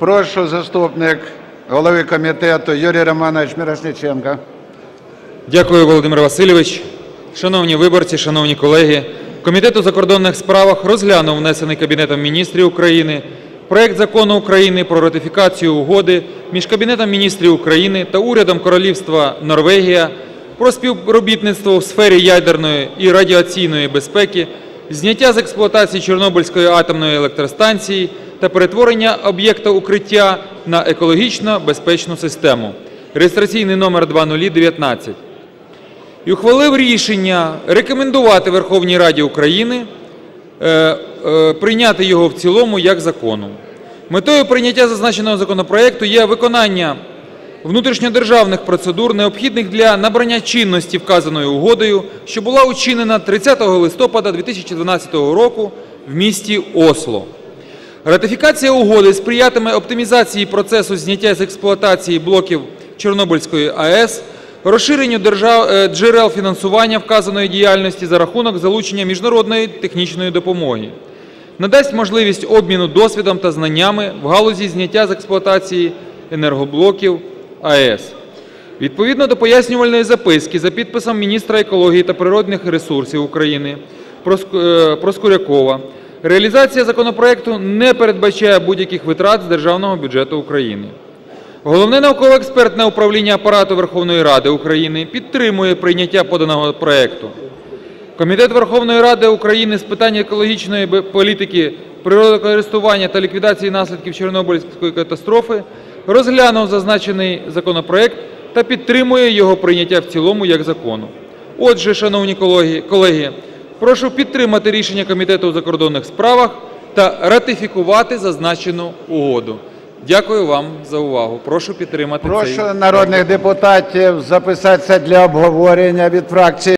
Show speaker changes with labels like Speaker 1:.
Speaker 1: Прошу заступник голови комітету Юрій Романович Мірошниченко.
Speaker 2: Дякую, Володимир Васильович. Шановні виборці, шановні колеги, Комітет у закордонних справах розглянув внесений Кабінетом Міністрів України проект Закону України про ратифікацію Угоди між Кабінетом Міністрів України та Урядом Королівства Норвегія про співробітництво в сфері ядерної і радіаційної безпеки, зняття з експлуатації Чорнобильської атомної електростанції та перетворення об'єкта укриття на екологічно безпечну систему (реєстраційний номер 0019) і ухвалив рішення рекомендувати Верховній Раді України е, е, прийняти його в цілому як закону. Метою прийняття зазначеного законопроекту є виконання внутрішньодержавних процедур, необхідних для набрання чинності вказаною угодою, що була учинена 30 листопада 2012 року в місті Осло. Ратифікація угоди сприятиме оптимізації процесу зняття з експлуатації блоків Чорнобильської АЕС, розширенню е, джерел фінансування вказаної діяльності за рахунок залучення міжнародної технічної допомоги, надасть можливість обміну досвідом та знаннями в галузі зняття з експлуатації енергоблоків АЕС. Відповідно до пояснювальної записки за підписом міністра екології та природних ресурсів України е, Проскурякова, реалізація законопроекту не передбачає будь-яких витрат з державного бюджету України. Головне науково-експертне управління Апарату Верховної Ради України підтримує прийняття поданого проекту. Комітет Верховної Ради України з питань екологічної політики, природокористування та ліквідації наслідків Чорнобильської катастрофи розглянув зазначений законопроект та підтримує його прийняття в цілому як закону. Отже, шановні колеги, колеги, прошу підтримати рішення Комітету у закордонних справах та ратифікувати зазначену угоду. Дякую вам за увагу. Прошу підтримати цей
Speaker 1: народних депутатів записатися для обговорення від фракції.